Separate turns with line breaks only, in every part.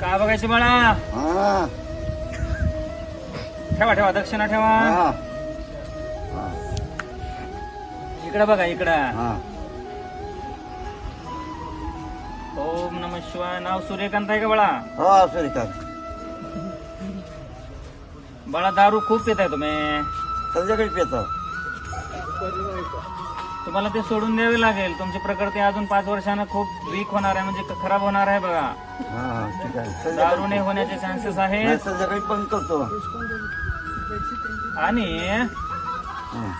काय बघायचे बाळा?
हा.
ठेवा ठेवा दक्षिणा ठेवा.
हा.
इकडे बघा इकडं.
हा.
ओम नम शिवाय. नाव सूर्यकांत आहे का बाळा?
हो सूर्यकांत.
बाळा दारू खूप पिताय तुम्ही.
संध्याकाळी पेतो.
तुम्हाला ते सोडून द्यावे लागेल. तुमची प्रकृती अजून पाच वर्षांना खूप वीक होणार आहे म्हणजे खराब होणार आहे बघा.
हा हा, ठीक आहे.
दारूने होण्याचे चान्सेस
नाही,
आहेत
संध्याकाळी पण करतो.
आणि
हं.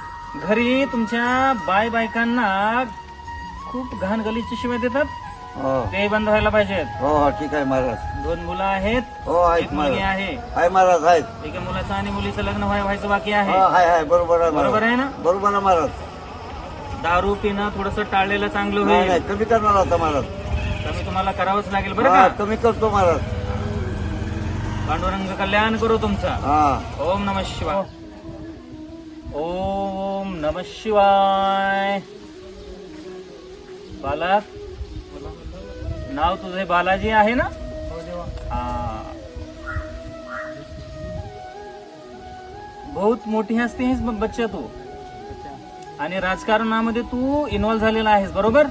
घरी तुमच्या बाय बायकांना खूप घाण गलीची शिवाय देतात.
हो.
ते बंद व्हायला पाहिजेत.
हो हो ठीक आहे महाराज.
दोन मुलं आहेत.
हो
एक मुलगी
महाराज
आहे.
आहे महाराज आहेत.
एका मुलाचं आणि मुलीचं लग्न व्हाय- व्हायचं बाकी
हो
आहे
हाय हाय बरोबर आहे
बरोबर आहे ना?
बरोबर आहे महाराज.
दारू पिणं थोडस टाळलेलं चांगलं
नाही
होईल.
नाही कमी करणार आता महाराज.
कमी तुम्हाला करावंच लागेल बरं
हा,
का?
कमी करतो महाराज.
पांडुरंग कल्याण करू तुमचा.
हा.
ओम नम शिवाय. ओम नम शिवाय. बालक नाव तुझे बालाजी आहे ना? हा. बहुत मोठी असते आहेस ब- बच्चा तू. आणि राजकारणामध्ये तू इन्व्हॉल्व झालेला आहेस बरोबर?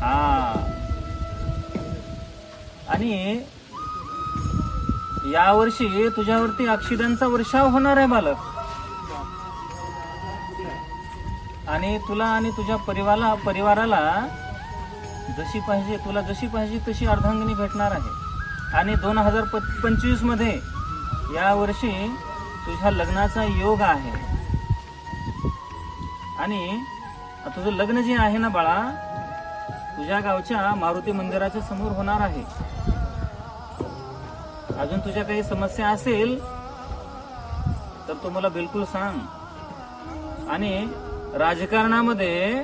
हा. आणि यावर्षी तुझ्यावरती अक्षिदांचा वर्षाव होणार आहे बालक. आणि तुला आणि तुझ्या परिवाराला परिवाराला जशी पाहिजे तुला जशी पाहिजे तशी अर्धांगिनी भेटणार आहे. आणि दोन हजार पंचवीसमध्ये यावर्षी तुझ्या लग्नाचा योग आहे. आणि तुझं लग्न जे आहे ना बाळा तुझ्या गावच्या मारुती मंदिराच्या समोर होणार आहे. अजून तुझ्या काही समस्या असेल तर तू मला बिलकुल सांग. आणि राजकारणामध्ये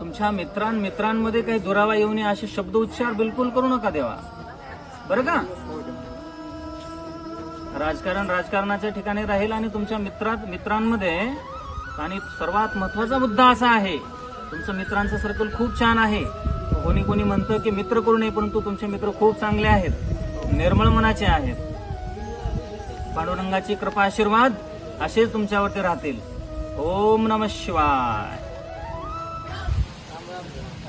तुमच्या मित्रां मित्रांमध्ये काही दुरावा येऊ नये असे शब्द उच्चार बिलकुल करू नका देवा. बरं का? राजकारण राजकारणाच्या ठिकाणी राहील आणि तुमच्या मित्रात मित्रांमध्ये आणि सर्वात महत्त्वाचा मुद्दा असा आहे तुमचं मित्रांचं सर्कल खूप छान आहे. कोणी कोणी म्हणतं की मित्र करू नये परंतु तुमचे मित्र खूप चांगले आहेत निर्मळ मनाचे आहेत. पांडुरंगाची कृपा आशीर्वाद असेच तुमच्यावरती राहतील. ओम नम शिवाय.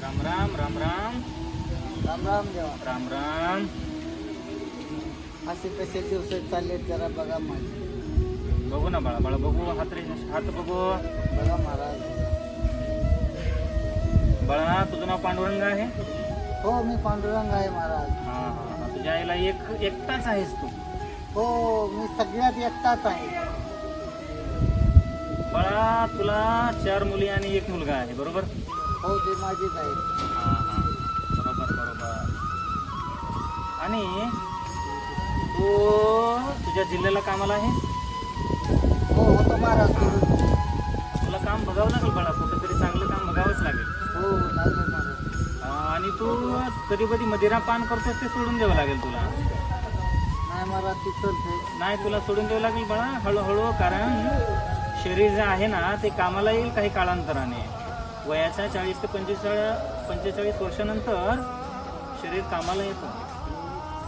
राम राम राम राम
राम राम.
राम राम
असे कसे दिवस चालले जरा बघा माझे
बघू ना बाळा बाळा बघू हात रे हात बघू.
बघा महाराज.
बाळा तुझं नाव पांडुरंग आहे?
हो मी पांडुरंग आहे महाराज.
हा हा. तुझ्या आईला एक एकटाच आहेस तू.
हो मी सगळ्यात एकटाच आहे.
बाळा तुला चार मुली आणि एक मुलगा आहे बरोबर?
हो ते माझीच आहे.
बरोबर बरोबर. आणि तू तुझ्या जिल्ह्याला कामाला आहे?
महाराज
तुला काम बघावं लागेल बाळा कुठेतरी चांगलं काम बघावंच लागेल.
हो लागले
आणि तू कधी कधी मदिरा पान करतोस ते सोडून द्यावं लागेल तुला.
नाही महाराज ती चलते
नाही तुला सोडून द्यावं लागेल बाळा हळूहळू कारण शरीर जे आहे ना ते कामाला येईल काही काळांतराने वयाच्या चाळीस ते पंचेचाळीस पंचेचाळीस वर्षानंतर शरीर कामाला येतं.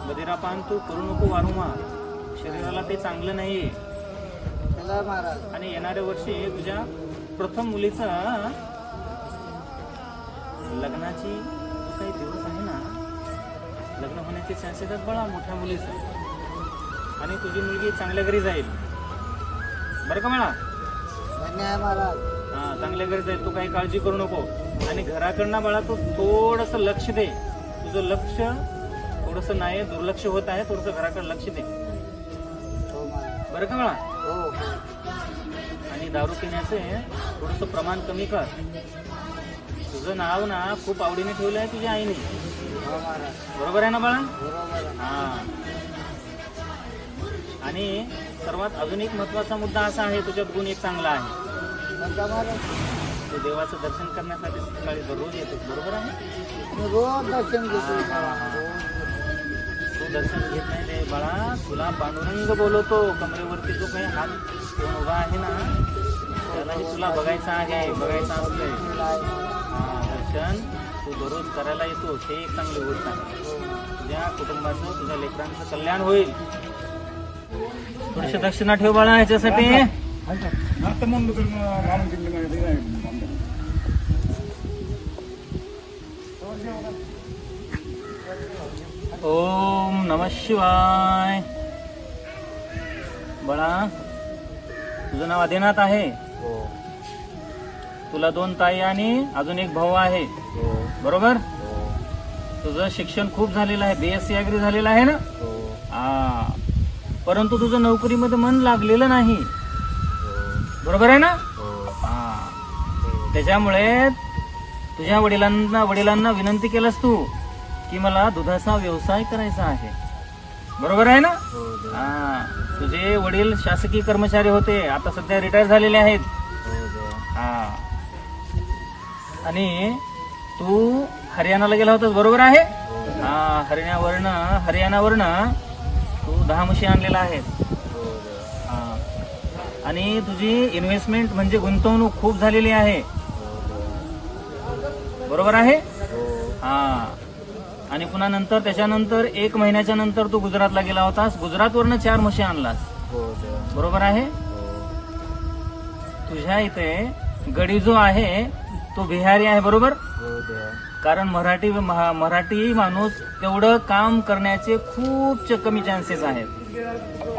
मदिरापान तू करू नको वारंवार. शरीराला ते चांगलं नाही
चला महाराज.
आणि येणाऱ्या वर्षी तुझ्या प्रथम मुलीचा लग्नाची काही दिवस आहे ना? लग्न होण्याचे चान्सेस आहेत बळा मोठ्या मुलीचं. आणि तुझी मुलगी चांगल्या घरी जाईल. बरं का म्हणा हा चांगल्या घरी जाईल. तू काही काळजी करू नको. आणि घराकडनं बाळा तू थोडस लक्ष दे. तुझं लक्ष थोडस नाही दुर्लक्ष होत आहे. थोडस घराकडे लक्ष दे.
हो
बरं का म्हणा
हो.
आणि दारू पिण्याचे थोडस प्रमाण कमी कर. तुझं नाव ना खूप आवडीने ठेवलं आहे तुझ्या आईने.
हो
बरोबर आहे ना बाळा? हा. आणि सर्वात अजून एक महत्त्वाचा मुद्दा असा आहे तुझ्यात गुण एक चांगला आहे. तू देवाचं दर्शन करण्यासाठी सकाळी दररोज येतो बरोबर आहे?
रोज दर्शन घेतो.
तू दर्शन घेत नाही? बाळा तुला पांडुरंग बोलवतो कमरेवरती जो काही हात कोण उभा आहे ना त्यालाही तुला बघायचा आहे बघायचा असतंय हा, दर्शन तू दररोज करायला येतो ते एक चांगली गोष्ट आहे तुझ्या कुटुंबाचं तुझ्या लेकरांचं कल्याण होईल थोडीशी दक्षिणा ठेव बाळा ह्याच्यासाठी ओम नम शिवाय. बाळा तुझं नाव आदिनाथ आहे?
हो.
तुला दोन ताई आणि अजून एक भाऊ आहे.
हो.
बरोबर?
हो.
तुझं शिक्षण खूप झालेलं आहे. बीएससी अग्री झालेलं आहे ना?
हो.
हा परंतु तुझं नोकरीमध्ये मन लागलेलं नाही. बरोबर आहे ना?
हो.
हा त्याच्यामुळे तुझ्या वडिलांना वडिलांना विनंती केलंस तू. की मला दुधाचा व्यवसाय करायचा आहे. बरोबर आहे ना?
हो
हा. तुझे वडील शासकीय कर्मचारी होते. आता सध्या रिटायर झालेले आहेत. हा आणि तू हरियाणाला गेला होतास बरोबर आहे? हा हरियाणावरनं हरियाणावरनं तू दहा म्हशी आणलेला आहेस हा. आणि तुझी इन्व्हेस्टमेंट म्हणजे गुंतवणूक खूप झालेली आहे. बरोबर आहे? हा. आणि पुन्हा नंतर त्याच्यानंतर एक महिन्याच्या नंतर तू गुजरातला गेला होतास. गुजरातवरनं चार म्हशी आणलास. बरोबर आहे? तुझ्या इथे गडी जो आहे तो बिहारी आहे बरोबर? कारण मराठी महा- मराठी माणूस तेवढं काम करण्याचे खूप कमी चान्सेस आहेत.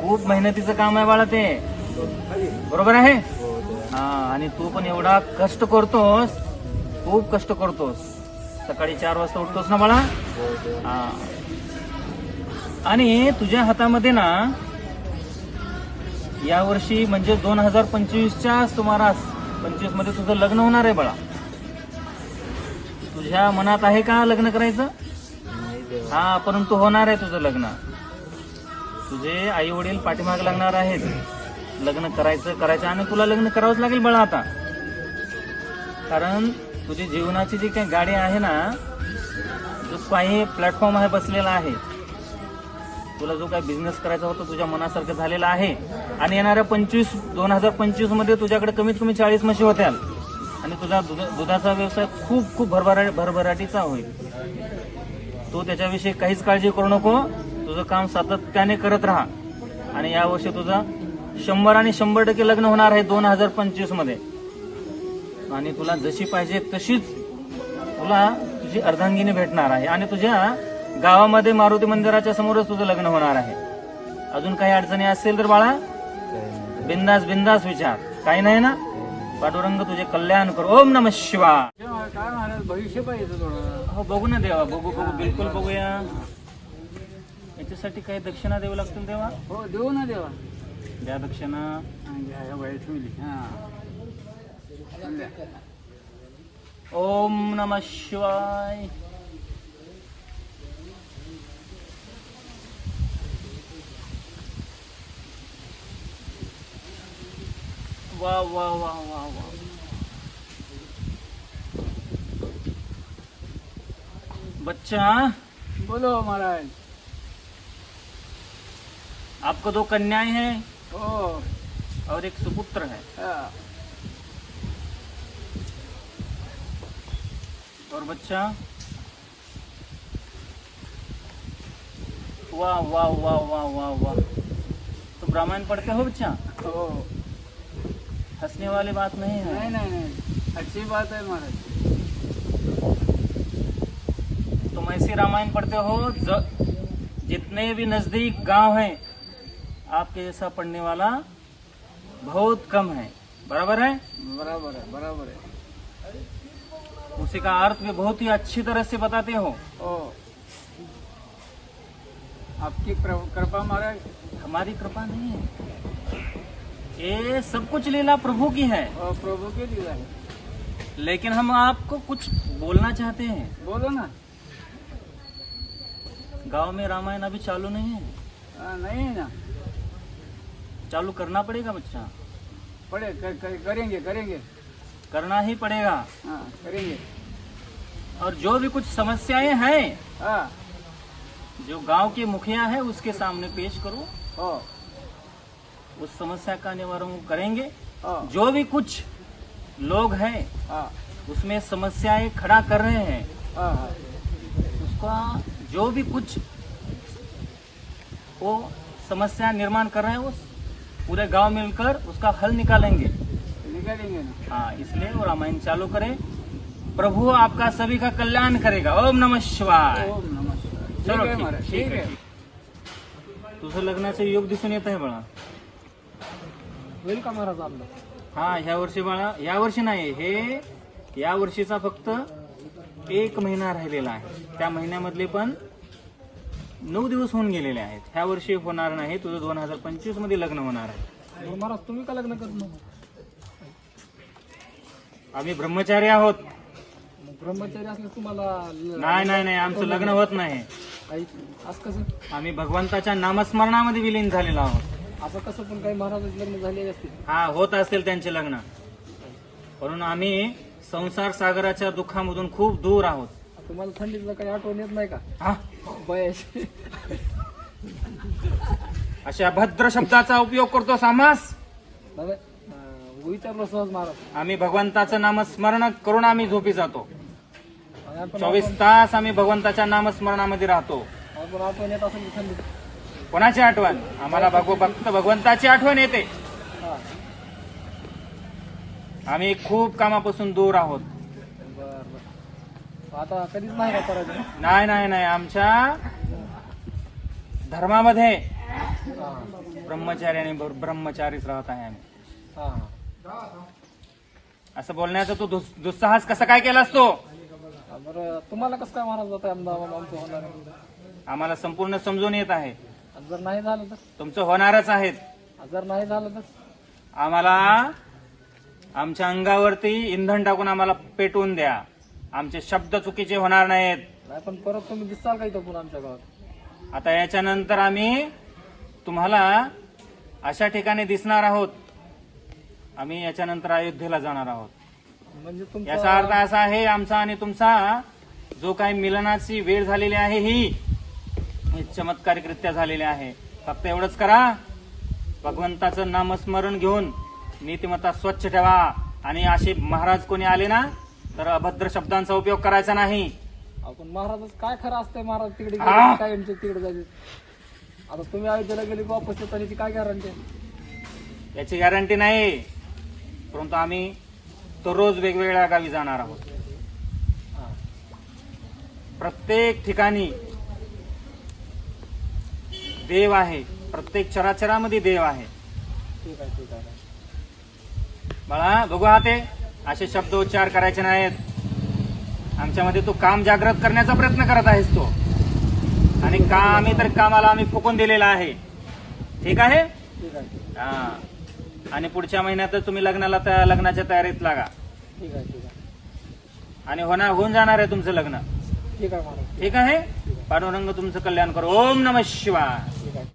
खूप मेहनतीचं काम आहे बाळा ते. बरोबर आहे? हा आणि तू पण एवढा कष्ट करतोस. खूप कष्ट करतोस. सकाळी चार वाजता उठतोस ना बाळा? हा. आणि तुझ्या हातामध्ये ना यावर्षी म्हणजे दोन हजार पंचवीसच्या सुमारास पंचवीसमध्ये तुझं लग्न होणार आहे बाळा. तुझ्या मनात आहे का लग्न करायचं? हा परंतु होणार आहे तुझं लग्न. तुझे आई वडील पाठीमाग लागणार आहेत. लग्न करायचं करायचं आणि तुला लग्न करावंच लागेल बाळा आता. कारण तुझी जीवनाची जी काही गाडी आहे ना जो काही प्लॅटफॉर्म आहे बसलेला आहे तुला जो काही बिझनेस करायचा होता तुझ्या मनासारखं झालेला आहे आणि येणाऱ्या पंचवीस दोन हजार पंचवीसमध्ये तुझ्याकडे कमीत कमी चाळीस म्हशी होत्या आणि तुझा दुधाचा व्यवसाय खूप खूप भरभरा भरभराटीचा होईल. तू त्याच्याविषयी काहीच काळजी करू नको तुझं काम सातत्याने करत राहा आणि यावर्षी तुझं शंभर आणि शंभर टक्के लग्न होणार आहे दोन हजार पंचवीसमध्ये. आणि तुला जशी पाहिजे तशीच तुला तुझी अर्धांगिनी भेटणार आहे. आणि तुझ्या गावामध्ये मारुती मंदिराच्या समोरच तुझं लग्न होणार आहे. अजून काही अडचणी असेल तर बाळा बिंदास बिंदास विचार. काही नाही ना? पांडुरंग तुझे कल्याण कर. ओम नम शिवा
काय महाराज भविष्य पाहिजे थोडं
हो बघू ना देवा बघू बघू बिलकुल बघूया. याच्यासाठी काही दक्षिणा द्यावं लागतील देवा?
हो देऊ ना देवा.
द्या दक्षिणा.
ठेवली. हा.
ओम नम शिवाय। वा वा वा वा वा बच्चा
बोलो महाराज।
आपको दो कन्याएँ हैं
हो
और एक सुपुत्र है। और बच्चा। वाह वाह वाह वाह वाह वाह। तुम रामायण पढ़ते हो बच्चा?
हो।
हंसने वाली बात नहीं है।
नाही नाही नाही। अच्छी बात आहे महाराज।
तुम ऐसे रामायण पढ़ते हो ज, जितने भी नज़दीक गाँव हैं आपके जैसा पढ़ने वाला बहुत कम है। बराबर है?
बराबर है बराबर है।
उसी का अर्थ भी बहुत ही अच्छी तरह से बताते हो।
आपकी कृपा महाराज
हमारी कृपा नहीं है। ये सब कुछ लीला प्रभु की है।
और प्रभु की लीला है।
लेकिन हम आपको कुछ बोलना चाहते हैं।
बोलो ना।
गाँव में रामायण अभी चालू नहीं है।
हाँ, नहीं है ना।
चालू करना पड़ेगा बच्चा।
पड़े कर, कर, करेंगे करेंगे।
करना ही पड़ेगा।
हाँ करेंगे।
और जो भी कुछ समस्याएँ हैं
हाँ।
जो गाँव के मुखिया है उसके सामने पेश करो।
हो।
उस समस्या का निवारण करेंगे।
हो।
जो भी कुछ लोग हैं
हाँ।
उसमें समस्याएँ खड़ा कर रहे हैं
हाँ हाँ।
उसका जो भी कुछ वो समस्या निर्माण कर रहे हैं वो पूरे गाँव मिलकर उसका हल निकालेंगे। हाँ इसलिए वो रामायण चालू करें। प्रभु आपका सभी का कल्याण करेगा। ओम नमः शिवाय. चलो
ठीक आहे
तुझं लग्नाचं योग दिसून येत आहे बाळा।
होईल का महाराज आपलं.
हा ह्या वर्षी बाळा या वर्षी नाही हे या वर्षीचा फक्त एक महिना राहिलेला आहे. त्या महिन्यामधले पण नऊ दिवस होऊन गेलेले आहेत. ह्या वर्षी होणार नाही तुझं दोन हजार पंचवीसमध्ये लग्न होणार आहे.
महाराज तुम्ही का लग्न मग
आम्ही ब्रह्मचारी आहोत.
मग ब्रह्मचारी असले तुम्हाला ल-
नाही नाही नाही आमचं लग्न होत नाही.
आई असं कसं?
आम्ही भगवंताच्या नामस्मरणामध्ये विलीन झालेलो आहोत.
असं कसं पण काही महाराजाचे लग्न झाले असतील?
हा होत असेल त्यांचे लग्न. म्हणून आम्ही संसार सागराच्या दुःखामधून खूप दूर आहोत.
तुम्हाला थंडीतलं काही आठवण येत नाही का?
हा? अशा भद्र शब्दाचा उपयोग करतो समास.
अं, विचारलं सहज महाराज
आम्ही भगवंताचं नामस्मरण करून आम्ही झोपी जातो.
आणि आपण
चोवीस तास आम्ही भगवंताच्या नामस्मरणामध्ये राहतो.
आपण येत असेल की थंडीत
कोणाची आठवण? आम्हाला भगव फक्त भगवंताची आठवण येते.
हा.
आम्ही खूप कामापासून दूर आहोत.
बर. बर आता कधीच नाही का करायचं?
नाही नाही नाही. आमच्या धर्मामध्ये
हा.
ब्रह्मचारी आणि बर- ब्रह्मचारीच राहत आहे आम्ही.
हा.
असं बोलण्याचा तू दुस- दुस्साहस कसा काय केलास तो?
बरं तुम्हाला कसं काय महाराज जातं आमचं होणार आहे?
आम्हाला संपूर्ण समजून येत आहे.
आणि जर नाही झालं तर?
तुमचं होणारच आहेत
आणि जर नाही झालं तर?
आम्हाला आमच्या अंगावरती इंधन टाकून आम्हाला पेटवून द्या. आमचे शब्द चुकीचे होणार नाहीत.
नाही पण परत तुम्ही दिसाल का इथं पुन्हा आमच्या गावात?
आता याच्यानंतर आम्ही तुम्हाला अशा ठिकाणी दिसणार आहोत. आम्ही याच्यानंतर अयोध्येला जाणार आहोत.
म्हणजे
याचा अर्थ असा आहे आमचा आणि तुमचा जो काही मिलनाची वेळ झालेली आहे ही चमत्कारिकरित्या झालेली आहे. फक्त एवढंच करा. भगवंताचं नामस्मरण घेऊन नीतिमत्ता स्वच्छ ठेवा. आणि असे महाराज कोणी आले ना तर अभद्र शब्दांचा उपयोग करायचा नाही.
आपण महाराजच काय खरं असतंय महाराज तिकडे काय तिकडे जायचे. आता तुम्ही अयोध्येला गेले वापस येताना काय गॅरंटी
याची गॅरंटी नाही. परंतु आम्ही दररोज वेगवेगळ्या गावी जाणार आहोत. प्रत्येक ठिकाणी देव आहे. प्रत्येक चराचरामध्ये देव आहे. बाळा बघू हा ते. असे शब्द उच्चार करायचे नाहीत. आमच्यामध्ये तू काम जागृत करण्याचा प्रयत्न करत आहेस तो. आणि काम आम्ही तर कामाला आम्ही फुकून दिलेला आहे? ठीक आहे. हा. आणि पुढच्या महिन्यात तुम्ही लग्नाला त्या लग्नाच्या तयारीत लागा.
ठीक आहे ठीक आहे.
आणि होणार होऊन जाणार आहे तुमचं लग्न.
ठीक आहे महाराज
ठीक आहे. पांडुरंग तुमचं कल्याण करू. ओम नम शिवाय.